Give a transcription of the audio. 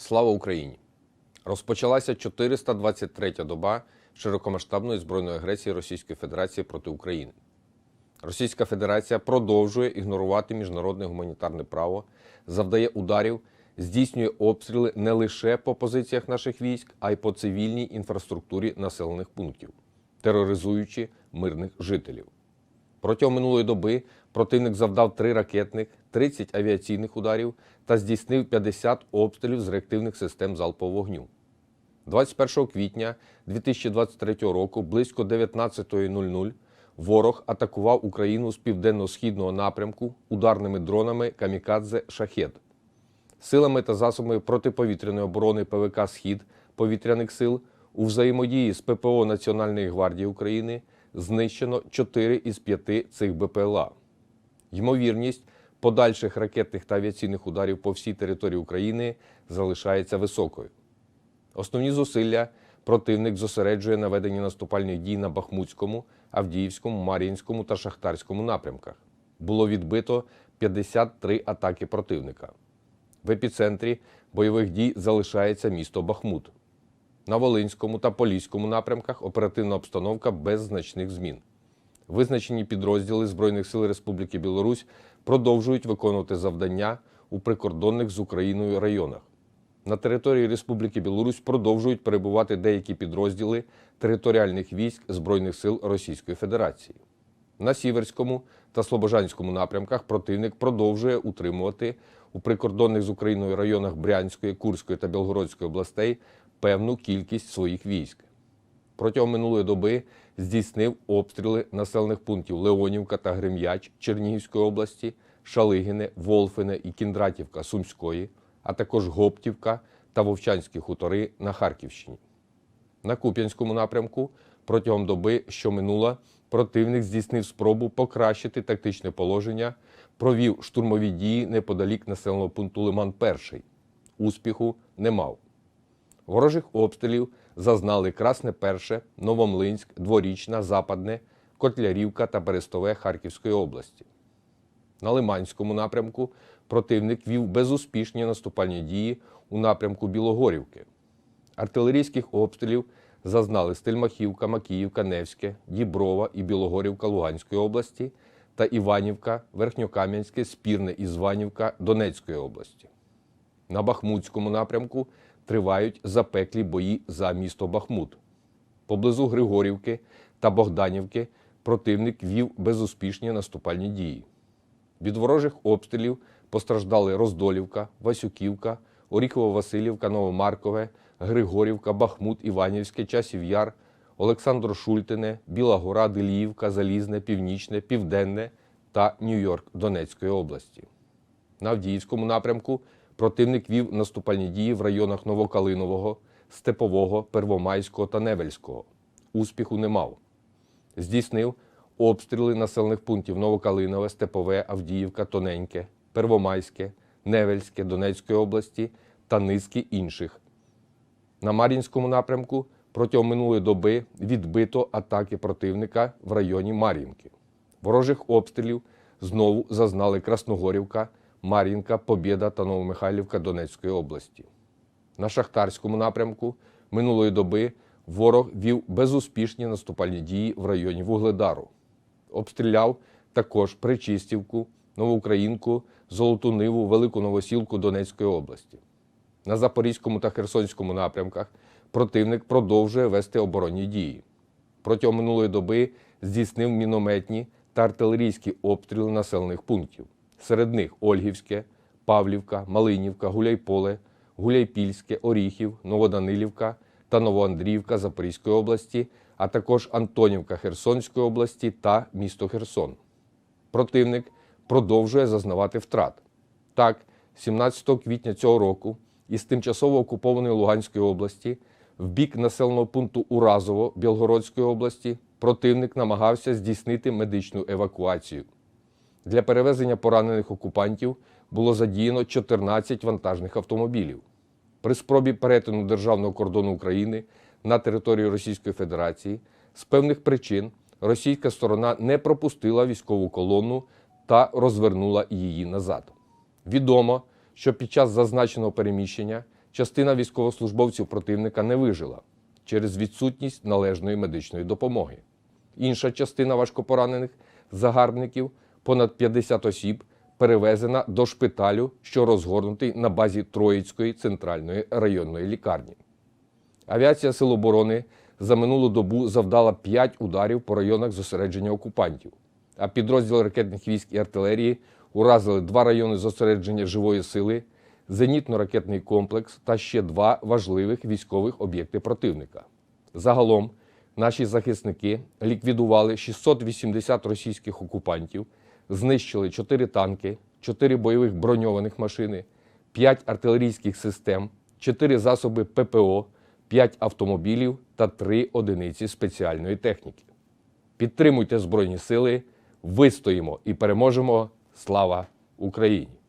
Слава Україні! Розпочалася 423-я доба широкомасштабної збройної агресії Російської Федерації проти України. Російська Федерація продовжує ігнорувати міжнародне гуманітарне право, завдає ударів, здійснює обстріли не лише по позиціях наших військ, а й по цивільній інфраструктурі населених пунктів, тероризуючи мирних жителів. Протягом минулої доби противник завдав 3 ракетних, 30 авіаційних ударів та здійснив 50 обстрілів з реактивних систем залпового вогню. 21 квітня 2023 року близько 19.00 ворог атакував Україну з південно-східного напрямку ударними дронами Камікадзе Шахет. Силами та засобами протиповітряної оборони ПВК Схід повітряних сил у взаємодії з ППО Національної гвардії України знищено 4 із 5 цих БПЛА. Ймовірність подальших ракетних та авіаційних ударів по всій території України залишається високою. Основні зусилля противник зосереджує на веденні наступальних дій на Бахмутському, Авдіївському, Мар'їнському та Шахтарському напрямках. Було відбито 53 атаки противника. В епіцентрі бойових дій залишається місто Бахмут. На Волинському та Поліському напрямках оперативна обстановка без значних змін. Визначені підрозділи Збройних сил Республіки Білорусь продовжують виконувати завдання у прикордонних з Україною районах. На території Республіки Білорусь продовжують перебувати деякі підрозділи територіальних військ Збройних сил Російської Федерації. На Сіверському та Слобожанському напрямках противник продовжує утримувати у прикордонних з Україною районах Брянської, Курської та Білгородської областей певну кількість своїх військ. Протягом минулої доби здійснив обстріли населених пунктів Леонівка та Грем'яч Чернігівської області, Шалигине, Волфине і Кіндратівка Сумської, а також Гоптівка та Вовчанські хутори на Харківщині. На Куп'янському напрямку протягом доби, що минула, противник здійснив спробу покращити тактичне положення, провів штурмові дії неподалік населеного пункту Лиман 1 Успіху не мав. Ворожих обстрілів зазнали Красне Перше, Новомлинськ, Дворічна, Западне, Котлярівка та Берестове Харківської області. На Лиманському напрямку противник вів безуспішні наступальні дії у напрямку Білогорівки. Артилерійських обстрілів зазнали Стельмахівка, Макіївка, Невське, Діброва і Білогорівка Луганської області та Іванівка, Верхньокам'янське, Спірне і Званівка Донецької області. На Бахмутському напрямку тривають запеклі бої за місто Бахмут. Поблизу Григорівки та Богданівки противник вів безуспішні наступальні дії. Від ворожих обстрілів постраждали Роздолівка, Васюківка, Оріхово-Василівка, Новомаркове, Григорівка, Бахмут, Іванівське, Часів Яр, Олександро Шультине, Біла Гора, Деліївка, Залізне, Північне, Південне та Нью-Йорк Донецької області. На Авдіївському напрямку противник вів наступальні дії в районах Новокалинового, Степового, Первомайського та Невельського. Успіху не мав. Здійснив обстріли населених пунктів Новокалинове, Степове, Авдіївка, Тоненьке, Первомайське, Невельське Донецької області та низки інших. На Мар'їнському напрямку протягом минулої доби відбито атаки противника в районі Мар'їнки. Ворожих обстрілів знову зазнали Красногорівка, Мар'їнка, Побєда та Новомихайлівка Донецької області. На Шахтарському напрямку минулої доби ворог вів безуспішні наступальні дії в районі Вугледару. Обстріляв також Причистівку, Новоукраїнку, Золоту Ниву, Велику Новосілку Донецької області. На Запорізькому та Херсонському напрямках противник продовжує вести оборонні дії. Протягом минулої доби здійснив мінометні та артилерійські обстріли населених пунктів. Серед них Ольгівське, Павлівка, Малинівка, Гуляйполе, Гуляйпільське, Оріхів, Новоданилівка та Новоандріївка Запорізької області, а також Антонівка Херсонської області та місто Херсон. Противник продовжує зазнавати втрат. Так, 17 квітня цього року із тимчасово окупованої Луганської області в бік населеного пункту Уразово Білгородської області противник намагався здійснити медичну евакуацію. Для перевезення поранених окупантів було задіяно 14 вантажних автомобілів. При спробі перетину державного кордону України на територію Російської Федерації з певних причин російська сторона не пропустила військову колону та розвернула її назад. Відомо, що під час зазначеного переміщення частина військовослужбовців противника не вижила через відсутність належної медичної допомоги. Інша частина важкопоранених загарбників, понад 50 осіб, перевезена до шпиталю, що розгорнутий на базі Троїцької центральної районної лікарні. Авіація Сил оборони за минулу добу завдала 5 ударів по районах зосередження окупантів, а підрозділи ракетних військ і артилерії уразили два райони зосередження живої сили, зенітно-ракетний комплекс та ще два важливих військових об'єкти противника. Загалом наші захисники ліквідували 680 російських окупантів, знищили 4 танки, 4 бойових броньованих машини, 5 артилерійських систем, 4 засоби ППО, 5 автомобілів та 3 одиниці спеціальної техніки. Підтримуйте Збройні Сили, вистоїмо і переможемо. Слава Україні!